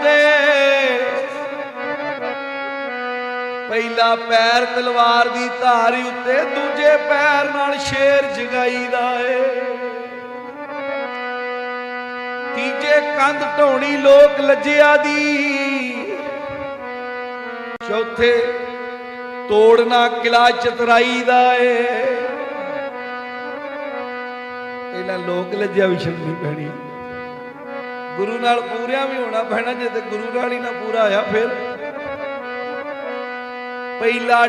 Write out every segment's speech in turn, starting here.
ਉੱਤੇ ਪਹਿਲਾ ਪੈਰ ਤਲਵਾਰ ਦੀ ਧਾਰੀ ਉੱਤੇ, ਦੂਜੇ ਪੈਰ ਨਾਲ ਸ਼ੇਰ ਜਗਾਈਦਾ ਏ। ਤੀਜੇ ਕੰਧ ਢੋਣੀ ਲੋਕ ਲੱਜਿਆ ਦੀ। ਚੌਥੇ ਤੋੜਨਾ ਕਿਲਾ ਚਤਰਾਈ ਦਾ ਏ। ਪਹਿਲਾਂ ਲੋਕ ਲੱਜਿਆ ਵੀ ਛੱਡਣੀ ਪੈਣੀ। ਗੁਰੂ ਨਾਲ ਪੂਰਿਆਂ ਵੀ ਹੋਣਾ ਪੈਣਾ, ਜੇ ਤੇ ਗੁਰੂ ਨਾਲ ਹੀ ਨਾ ਪੂਰਾ ਹੋਇਆ ਫਿਰ। ਪਹਿਲਾ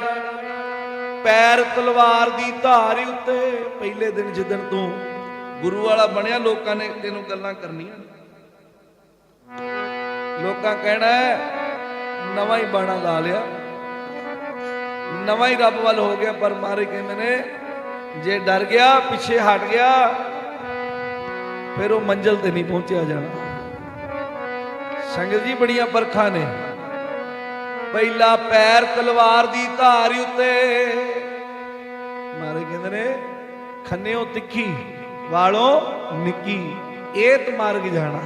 ਪੈਰ ਤਲਵਾਰ ਦੀ ਧਾਰੀ ਉੱਤੇ, ਪਹਿਲੇ ਦਿਨ ਜਿੱਦਣ ਤੂੰ ਗੁਰੂ ਵਾਲਾ ਬਣਿਆ, ਲੋਕਾਂ ਨੇ ਤੈਨੂੰ ਗੱਲਾਂ ਕਰਨੀਆਂ ਲੋਕਾਂ ਕਹਿਣਾ ਨਵਾਂ ਹੀ ਬਾਣਾ ਲਾ ਲਿਆ। ਨਵਾਂ ਹੀ ਰੱਬ ਵੱਲ ਹੋ ਗਿਆ, ਪਰ ਮਾਰੇ ਕਹਿੰਦੇ ਨੇ, ਜੇ ਡਰ ਗਿਆ, ਪਿੱਛੇ ਹਟ ਗਿਆ, ਫਿਰ ਉਹ ਮੰਜ਼ਲ ਤੇ ਨਹੀਂ ਪਹੁੰਚਿਆ ਜਾਣਾ। ਸੰਗਤ ਜੀ ਬੜੀਆਂ ਪਰਖਾਂ ਨੇ। ਪਹਿਲਾ ਪੈਰ ਤਲਵਾਰ ਦੀ ਧਾਰ ਉੱਤੇ। ਮਾਰੇ ਕਹਿੰਦੇ ਨੇ, ਖੰਨਿਓ ਤਿੱਖੀ, ਵਾਲੋ ਨਿੱਕੀ, ਏਤ ਮਾਰਗ ਜਾਣਾ।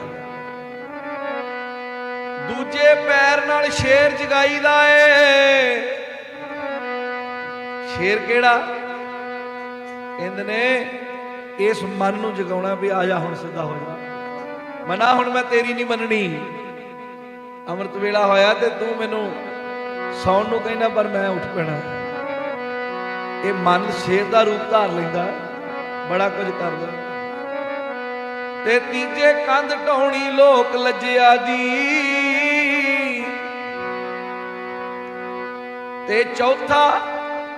ਦੂਜੇ ਪੈਰ ਨਾਲ ਸ਼ੇਰ ਜਗਾਈਦਾ ਏ। ਸ਼ੇਰ ਕਿਹੜਾ? ਕਹਿੰਦੇ ਨੇ, ਇਸ ਮਨ ਨੂੰ ਜਗਾਉਣਾ ਵੀ ਆ ਜਾ ਹੁਣ ਸਿੱਧਾ ਹੋ ਜਾ। ਮਨਾ, ਹੁਣ ਮੈਂ ਤੇਰੀ ਨਹੀਂ ਮੰਨਣੀ। ਅੰਮ੍ਰਿਤ ਵੇਲਾ ਹੋਇਆ ਤੇ ਤੂੰ ਮੈਨੂੰ ਸੌਣ ਨੂੰ ਕਹਿੰਦਾ, ਪਰ ਮੈਂ ਉੱਠ ਪੈਣਾ। ਇਹ ਮਨ ਸ਼ੇਰ ਦਾ ਰੂਪ ਧਾਰ ਲੈਂਦਾ, ਬੜਾ ਕੁਝ ਕਰਦਾ। ਤੇ ਤੀਜੇ ਕੰਧ ਢਾਉਣੀ ਲੋਕ ਲੱਜਿਆ ਦੀ। ਤੇ ਚੌਥਾ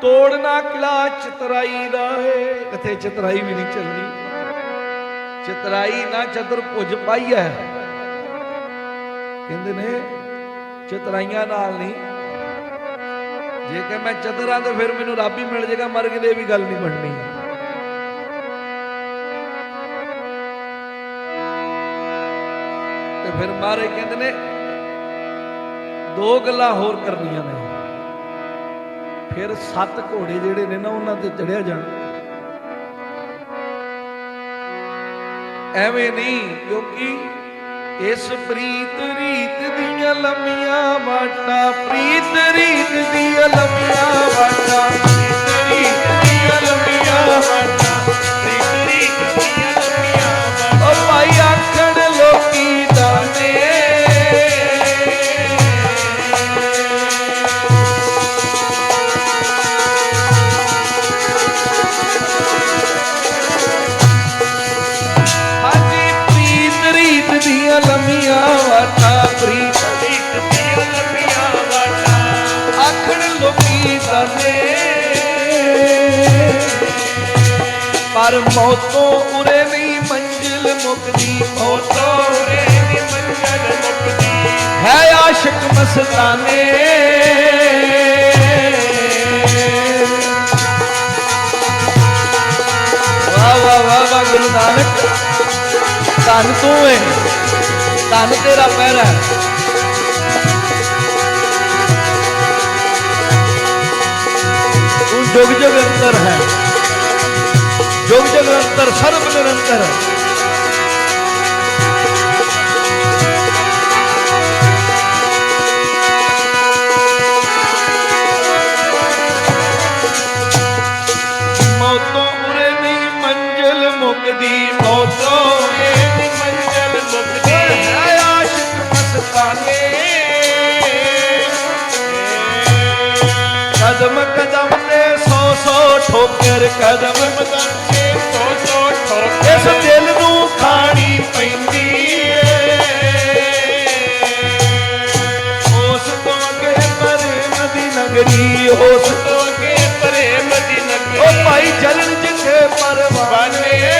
ਤੋੜਨਾ ਕਿਲਾ ਚਤਰਾਈ ਦਾ ਏ। ਕਿਥੇ ਚਤਰਾਈ ਵੀ ਨਹੀਂ ਚੱਲਣੀ। ਚਤਰਾਈ ਨਾ ਚਤਰ ਭੁਜ ਪਾਈ ਹੈ। ਕਹਿੰਦੇ ਨੇ, ਚਤਰਾਈਆਂ ਨਾਲ ਨਹੀਂ। ਜੇ ਕਿ ਮੈਂ ਚਤਰਾ ਤਾਂ ਫਿਰ ਮੈਨੂੰ ਰੱਬ ਹੀ ਮਿਲ ਜਾਏਗਾ ਮਰ ਕੇ ਦੇ ਵੀ ਗੱਲ ਨਹੀਂ ਬਣਨੀ। ਤੇ ਫਿਰ ਮਾਰੇ ਕਹਿੰਦੇ ਨੇ, ਦੋ ਗੱਲਾਂ ਹੋਰ ਕਰਨੀਆਂ ਨੇ। ਫਿਰ ਸੱਤ ਘੋੜੇ ਜਿਹੜੇ ਨੇ ਨਾ, ਉਹਨਾਂ ਤੇ ਚੜਿਆ ਜਾਣਾ। ਐਵੇਂ ਨਹੀਂ, ਕਿਉਂਕਿ ਇਸ ਪ੍ਰੀਤ ਰੀਤ ਦੀਆਂ ਲੰਮੀਆਂ ਬਾਟਾਂ ਪ੍ਰੀਤ ਰੀਤ ਦੀਆਂ ਲੰਮੀਆਂ ਬਾਟਾਂ ਪ੍ਰੀਤ ਰੀਤ ਪਰ ਮੌਤੋਂ ਉਰੇ ਨਹੀਂ ਮੰਜ਼ਿਲ ਮੁਕਦੀ ਮੌਤੋਂ ਉਰੇ ਨਹੀਂ ਮੰਜ਼ਿਲ ਮੁਕਦੀ ਹੈ ਆਸ਼ਿਕ ਮਸਤਾਨੇ ਵਾਹ ਵਾਹ ਵਾਹ ਵਾਹ ਗੁਰੂ ਨਾਨਕ ਧੰਨ ਤੂੰ ਏ ਧੰਨ ਤੇਰਾ ਪਹਿਰਾ ਹੈ ਤੂੰ ਜੁਗ ਜੁਗ ਅੰਤਰ ਹੈ ਜੁਗ ਜੁਗ ਅੰਤਰ ਸਰਬ ਨਿਰੰਤਰ। ਮੌਤੋਂ ਉਰੇ ਨਹੀਂ ਮੰਜ਼ਿਲ ਮੁਕਦੀ, ਮੌਤੋਂ ਉਰੇ ਨਹੀਂ ਮੰਜ਼ਿਲ ਮੁਕਦੀ। ਆਸ਼ਿਕ ਮਸਤਾਨੇ ਕਦਮ ਕਦਮ ਤੇ ਸੌ ਸੌ ਠੋਕਰ, ਕਦਮ ਕਦਮ ਇਸ ਦਿਲ ਨੂੰ ਖਾਣੀ ਪੈਂਦੀ ਉਸ ਤੋਂ ਅੱਗੇ ਪ੍ਰੇਮ ਦੀ ਨਗਰੀ ਉਸ ਤੋਂ ਅੱਗੇ ਪ੍ਰੇਮ ਦੀ ਨਗਰੀ ਉਹ ਭਾਈ ਜਲਨ ਜਿੱਥੇ ਪਰਵਾਨੇ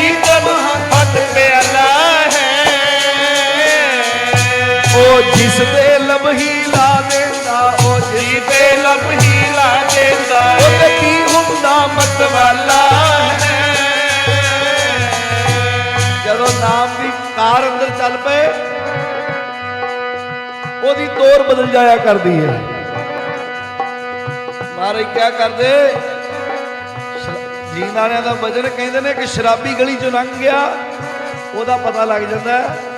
नबी का मोहब्बत प्याला है ओ जिस दे लम्ही ला देता ओ जिस दे लम्ही ला देता ओ की हुमदा मत वाला है ਜਦੋਂ ਨਾਮ ਦੀ ਕਾਰ ਅੰਦਰ ਚੱਲ ਪਏ ਉਹਦੀ ਤੋਰ ਬਦਲ ਜਾਇਆ ਕਰਦੀ ਹੈ ਮਾਰੇ ਕੀ ਕਰਦੇ ਜੀਂਦਾਰਿਆਂ ਦਾ ਵਜਨ ਕਹਿੰਦੇ ਨੇ ਕਿ ਸ਼ਰਾਬੀ ਗਲੀ ਚੋਂ ਲੰਘ ਗਿਆ। ਉਹਦਾ ਪਤਾ ਲੱਗ ਜਾਂਦਾ ਹੈ